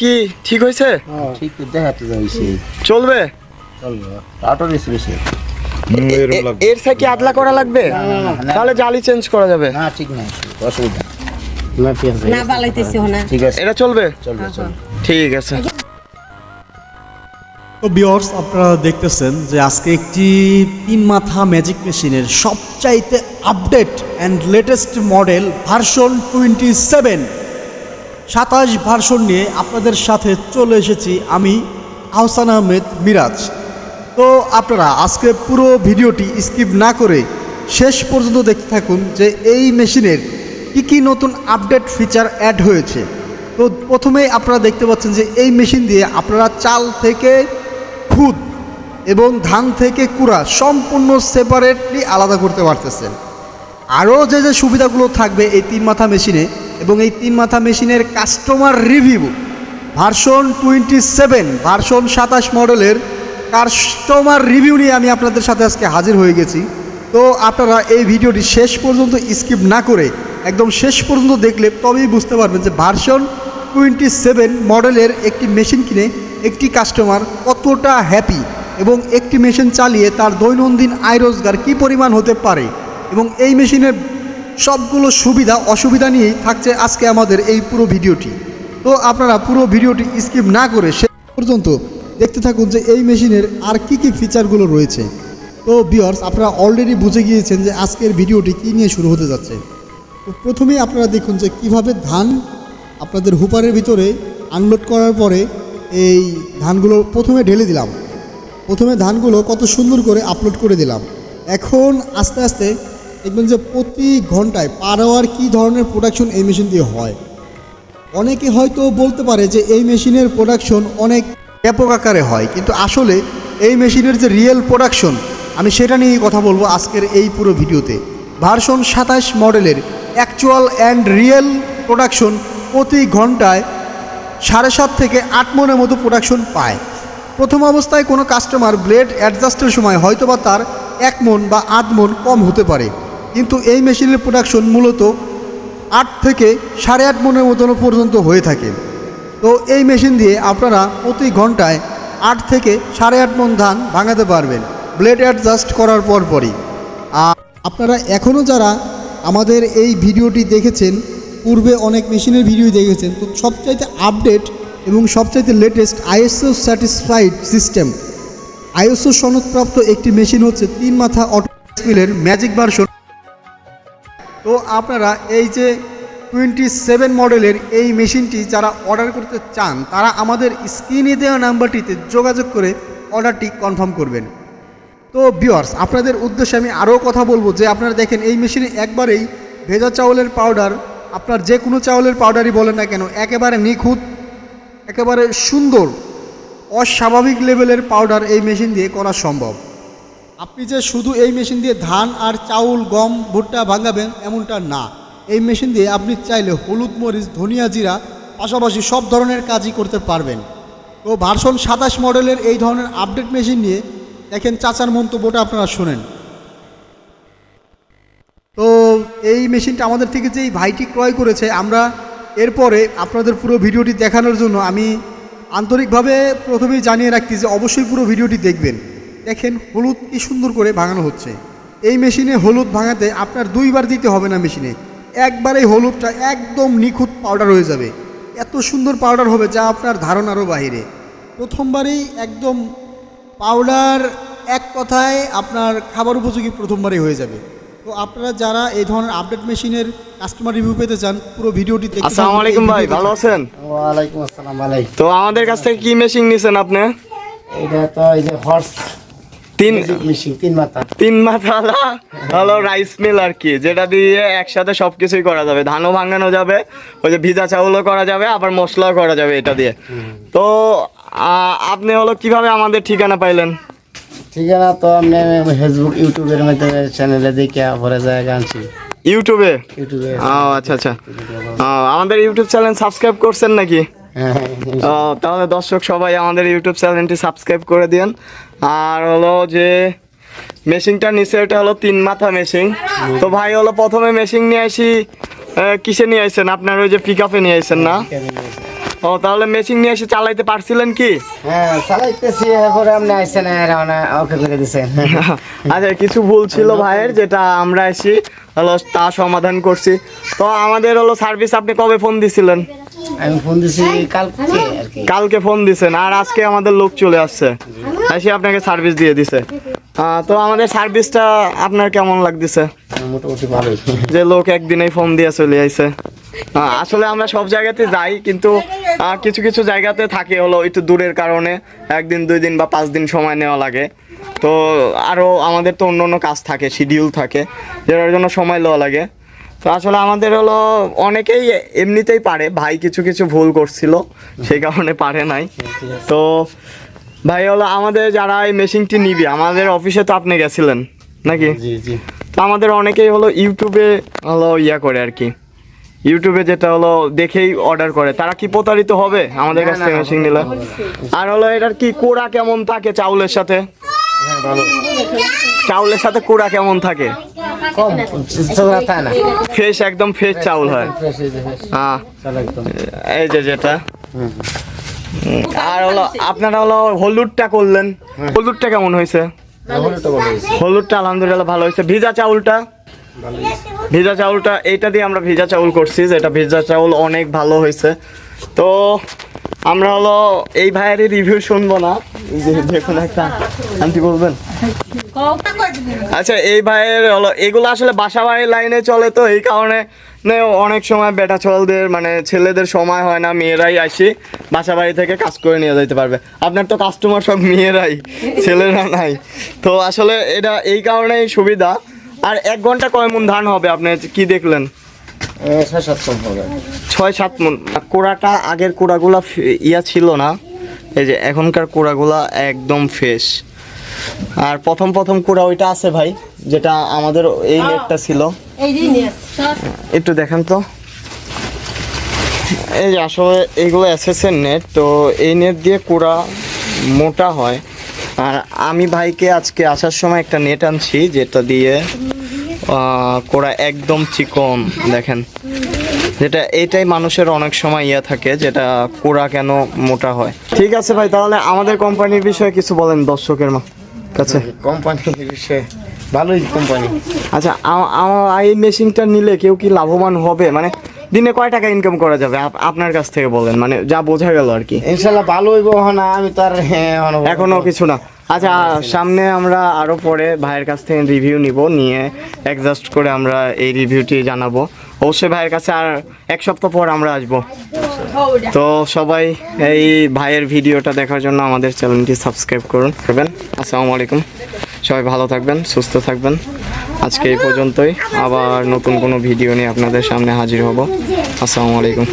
কি ঠিক হয়েছে ঠিক দেখাতে যাইছে। চলবে? চলবে। আটো বেশি এর সাথে কি আদলা করা লাগবে? না, না, না। তাহলে জালি চেঞ্জ করা যাবে। না ঠিক নাই অসুবিধা। না ঠিক আছে। না বালাইতেছি না। ঠিক আছে। এটা চলবে? চলবে চলবে। ঠিক আছে। তো বিয়র্স আপনারা দেখতেছেন যে আজকে একটি তিন মাথা ম্যাজিক মেশিনের সবচাইতে update and latest model version twenty seven সাতাশ ভার্সন নিয়ে আপনাদের সাথে চলে এসেছি আমি আহসান আহমেদ মিরাজ। তো আপনারা আজকে পুরো ভিডিওটি স্কিপ না করে শেষ পর্যন্ত দেখতে থাকুন যে এই মেশিনের কী কী নতুন আপডেট ফিচার অ্যাড হয়েছে। তো প্রথমেই আপনারা দেখতে পাচ্ছেন যে এই মেশিন দিয়ে আপনারা চাল থেকে খুদ এবং ধান থেকে কুড়া সম্পূর্ণ সেপারেটলি আলাদা করতে পারতেছেন। আরও যে যে সুবিধাগুলো থাকবে এই তিন মাথা মেশিনে এবং এই তিন মাথা মেশিনের customer review version twenty seven version সাতাশ মডেলের কাস্টমার রিভিউ নিয়ে আমি আপনাদের সাথে আজকে হাজির হয়ে গেছি। তো আপনারা এই ভিডিওটি শেষ পর্যন্ত স্কিপ না করে একদম শেষ পর্যন্ত দেখলে তবেই বুঝতে পারবেন যে ভার্সন টোয়েন্টি সেভেন মডেলের একটি মেশিন কিনে একটি কাস্টমার কতটা হ্যাপি এবং একটি মেশিন চালিয়ে তার দৈনন্দিন আয় রোজগার কী পরিমাণ হতে পারে এবং এই মেশিনের সবগুলো সুবিধা, অসুবিধা নিয়েই থাকছে আজকে আমাদের এই পুরো ভিডিওটি। তো আপনারা পুরো ভিডিওটি স্কিপ না করে শেষ পর্যন্ত দেখতে থাকুন যে এই মেশিনের আর কি কি ফিচারগুলো রয়েছে। তো বিয়ার্স আপনারা অলরেডি বুঝে গিয়েছেন যে আজকের ভিডিওটি কী নিয়ে শুরু হতে যাচ্ছে। তো প্রথমেই আপনারা দেখুন যে কীভাবে ধান আপনাদের হুপারের ভিতরে আনলোড করার পরে এই ধানগুলো প্রথমে ঢেলে দিলাম। প্রথমে ধানগুলো কত সুন্দর করে আপলোড করে দিলাম। এখন আস্তে আস্তে দেখবেন যে প্রতি ঘন্টায় পার আওয়ার কী ধরনের প্রোডাকশন এই মেশিন দিয়ে হয়? অনেকে হয়তো বলতে পারে যে এই মেশিনের প্রোডাকশন অনেক ব্যাপক আকারে হয়, কিন্তু আসলে এই মেশিনের যে রিয়েল প্রোডাকশন আমি সেটা নিয়েই কথা বলব আজকের এই পুরো ভিডিওতে। ভার্সন সাতাশ মডেলের অ্যাকচুয়াল অ্যান্ড রিয়েল প্রোডাকশন প্রতি ঘন্টায় সাড়ে সাত থেকে আট মনের মতো প্রোডাকশন পায়। প্রথম অবস্থায় কোনো কাস্টমার ব্লেড অ্যাডজাস্টের সময় হয়তোবা তার এক মন বা আধ মন কম হতে পারে। কিন্তু এই মেশিনের প্রোডাকশন মূলত আট থেকে সাড়ে আট মনের মতন পর্যন্ত হয়ে থাকে। তো এই মেশিন দিয়ে আপনারা প্রতি ঘন্টায় আট থেকে সাড়ে আট মন ধান ভাঙাতে পারবেন। ব্লেড অ্যাডজাস্ট করার পর পরই। আর আপনারা এখনও যারা আমাদের এই ভিডিওটি দেখেছেন, পূর্বে অনেক মেশিনের ভিডিও দেখেছেন, তো সবচাইতে আপডেট এবং সবচাইতে latest ISO satisfied system ISO সনদপ্রাপ্ত একটি মেশিন হচ্ছে তিন মাথা অটো স্পিলের ম্যাজিক ভার্সন তো আপনারা এই যে টোয়েন্টি সেভেন মডেলের এই মেশিনটি যারা অর্ডার করতে চান, তারা আমাদের স্ক্রিনে দেওয়া নাম্বারটিতে যোগাযোগ করে অর্ডারটি কনফার্ম করবেন। তো বিয়ার্স আপনাদের উদ্দেশ্যে আমি আরও কথা বলব যে আপনারা দেখেন এই মেশিনে একবারেই ভেজা চাউলের পাউডার আপনার যে কোনো চাউলের পাউডারই বলেন না কেন, একেবারে নিখুঁত, একেবারে সুন্দর, অস্বাভাবিক লেভেলের পাউডার এই মেশিন দিয়ে করা সম্ভব। আপনি যে শুধু এই মেশিন দিয়ে ধান আর চাউল, গম, ভুট্টা ভাঙাবেন, এমনটা না। এই মেশিন দিয়ে আপনি চাইলে হলুদ মরিচ, ধনিয়া জিরা, পাশাপাশি সব ধরনের কাজই করতে পারবেন। তো ভার্সন সাতাশ মডেলের এই ধরনের আপডেট মেশিন নিয়ে দেখেন চাচার মন্তব্যটা আপনারা শোনেন। তো এই মেশিনটা আমাদের থেকে যে এই ভাইটি ক্রয় করেছে, আমরা এরপরে আপনাদের পুরো ভিডিওটি দেখানোর জন্য আমি আন্তরিকভাবে প্রথমেই জানিয়ে রাখছি যে অবশ্যই পুরো ভিডিওটি দেখবেন। দেখেন হলুদ কি সুন্দর করে ভাঙানো হচ্ছে। এই মেশিনে হলুদ ভাঙাতে আপনার দুইবার দিতে হবে না মেশিনে। একবারেই হলুদটা একদম নিখুঁত পাউডার হয়ে যাবে। এত সুন্দর পাউডার হবে যা আপনার ধারণারও বাইরে প্রথমবারেই একদম পাউডার এক কথায় আপনার খাবার উপযোগী প্রথমবারই হয়ে যাবে। তো আপনারা যারা এই ধরনের আপডেট মেশিনের কাস্টমার রিভিউ পেতে চান পুরো ভিডিওটি দেখতে আসসালামু আলাইকুম ভাই ভালো আছেন? ওয়ালাইকুম আসসালাম ভালাই তো আমাদের কাছ থেকে কি মেশিন নিছেন আপনি? এটা তো এই যে হর্স তিন মেশিন তিন মাথা। তিন মাথালা হলো রাইস মিল আর কি যেটা দিয়ে একসাথে সবকিছুই করা যাবে। ধানও ভাঙানো যাবে ওই যে ভিজা চাউলও করা যাবে আবার মশলাও করা যাবে এটা দিয়ে। তো আপনি হলো কীভাবে আমাদের ঠিকানা পাইলেন? ঠিকানা তো আমি ফেসবুক ইউটিউবের মধ্যে চ্যানেলে দেখে পরে জায়গা আনছি ইউটিউবে ইউটিউবে ও আচ্ছা আচ্ছা। আমাদের ইউটিউব চ্যানেল সাবস্ক্রাইব করছেন নাকি? হ্যাঁ ও তাহলে দর্শক সবাই আমাদের ইউটিউব চ্যানেলটি সাবস্ক্রাইব করে দিন আর হলো যে মেশিনটা নিচে এটা হলো তিন মাথা মেশিন তো ভাই হলো প্রথমে মেশিন নিয়ে আসি কিসে নিয়ে আসছেন? আপনার ওই যে পিক আপে নিয়ে আসছেন না? ও তাহলে মেশিন নিয়ে এসে চালাইতে পারছিলেন কি? হ্যাঁ চালাইতেছি এরপরে আপনি আইসেন আর ওকে করে দিছেন আচ্ছা কিছু ভুল ছিল ভাইয়ের যেটা আমরা এসি হলো তা সমাধান করছি। তো আমাদের হলো সার্ভিস আপনি কবে ফোন দিছিলেন? আমি ফোন দিছি কালকে কালকে ফোন দিছেন আর আজকে আমাদের লোক চলে আসছে। এসে আপনাকে সার্ভিস দিয়ে দিছে। তো আমাদের সার্ভিসটা আপনার কেমন লাগতেছে? মোটামুটি ভালোই। যে লোক একদিনেই ফোন দিয়ে চলে আইছে। আসলে আমরা সব জায়গাতে যাই কিন্তু কিছু কিছু জায়গাতে থাকে হলো একটু দূরের কারণে একদিন দুই দিন বা পাঁচ দিন সময় নেওয়া লাগে। তো আরও আমাদের তো অন্য অন্য কাজ থাকে শিডিউল থাকে যেটার জন্য সময় নেওয়া লাগে। তো আসলে আমাদের হলো অনেকেই এমনিতেই পারে ভাই কিছু কিছু ভুল করছিল সেই কারণে পারে নাই। তো ভাই হলো আমাদের যারা এই মেশিনটি নিবে আমাদের অফিসে তো আপনি গেছিলেন নাকি? জি জি। তো আমাদের অনেকেই হলো ইউটিউবে হলো ইয়া করে আর কি। ইউটিউবে যেটা হলো দেখেই অর্ডার করে। তারা কি প্রতারিত হবে আমাদের কাছ থেকে মেশিন নিলে? আর হলো এটার কি কোড়া কেমন থাকে চাউলের সাথে? হ্যাঁ চাউলের সাথে কোড়া কেমন থাকে? ফ্রেশ একদম ফ্রেশ চাউল হয়। এই যে হ্যাঁ এই যে যেটা। আর হলো, আপনারা হলো হলুদটা করলেন। হলুদটা কেমন হয়েছে? হলুদটা আলহামদুলিল্লাহ ভালো হয়েছে। ভিজা চাউলটা? ভিজা চাউলটা, এইটা দিয়ে আমরা ভিজা চাউল করছি, যেটা ভিজা চাউল অনেক ভালো হয়েছে। তো আমরা হলো, এই ভাইয়েরই রিভিউ শুনব না। যে দেখুন একটা আন্টি বলবেন। আচ্ছা এই ভাইয়ের হলো, এগুলো আসলে বাসা বাড়ির লাইনে চলে তো, এই কারণে নে অনেক সময় বেটা ছেলেদের মানে ছেলেদের সময় হয় না মেয়েরাই আসি বাসা বাড়ি থেকে কাজ করে নিয়ে যেতে পারবে। আপনার তো কাস্টমার সব মেয়েরাই ছেলেরা নাই। তো আসলে এটা এই কারণেই সুবিধা। আর এক ঘণ্টা কয় মন ধান হবে আপনি কি দেখলেন? ছয় সাত হবে। ছয় সাত মন। কোড়াটা আগের কোড়াগুলা ইয়া ছিল না এই যে এখনকার কোড়াগুলা একদম ফ্রেশ আর প্রথম প্রথম কোড়া ওইটা আছে ভাই যেটা আমাদের এই নেটটা ছিল। একটু দেখেন তো। এই আসলে এইগুলো এসএসের নেট তো এই নেট দিয়ে কোড়া মোটা হয়। আর আমি ভাইকে আজকে আসার সময় একটা নেট আনছি যেটা দিয়ে কোড়া একদম চিকন দেখেন। যেটা এটাই মানুষের অনেক সময় ইয়ে থাকে যেটা কোড়া কেন মোটা হয়। ঠিক আছে ভাই তাহলে আমাদের কোম্পানির বিষয়ে কিছু বলেন দর্শকের মা। কাছে? কোম্পানি বিষয়ে ভালোই কোম্পানি আচ্ছা এই মেশিনটা নিলে কেউ কি লাভবান হবে? মানে দিনে কয় টাকা ইনকাম করা যাবে? আপনার কাছ থেকে বলেন মানে যা বোঝা গেল আর কি। ইনশাল্লাহ ভালো হইব না আমি তো আর হ্যাঁ, এখনো- কিছু না। আচ্ছা সামনে আমরা আরও পরে ভাইয়ের কাছ থেকে রিভিউ নিব নিয়ে অ্যাডজাস্ট করে আমরা এই রিভিউটি জানাব। অবশ্যই ভাইয়ের কাছে আর এক সপ্তাহ পর আমরা আসব। তো সবাই এই ভাইয়ের ভিডিওটা দেখার জন্য আমাদের চ্যানেলটি সাবস্ক্রাইব করুন করবেন আসসালামু আলাইকুম। সবাই ভালো থাকবেন, সুস্থ থাকবেন। আজকে এই পর্যন্তই। আবার নতুন কোনো ভিডিও নিয়ে আপনাদের সামনে হাজির হব। আসসালামু আলাইকুম।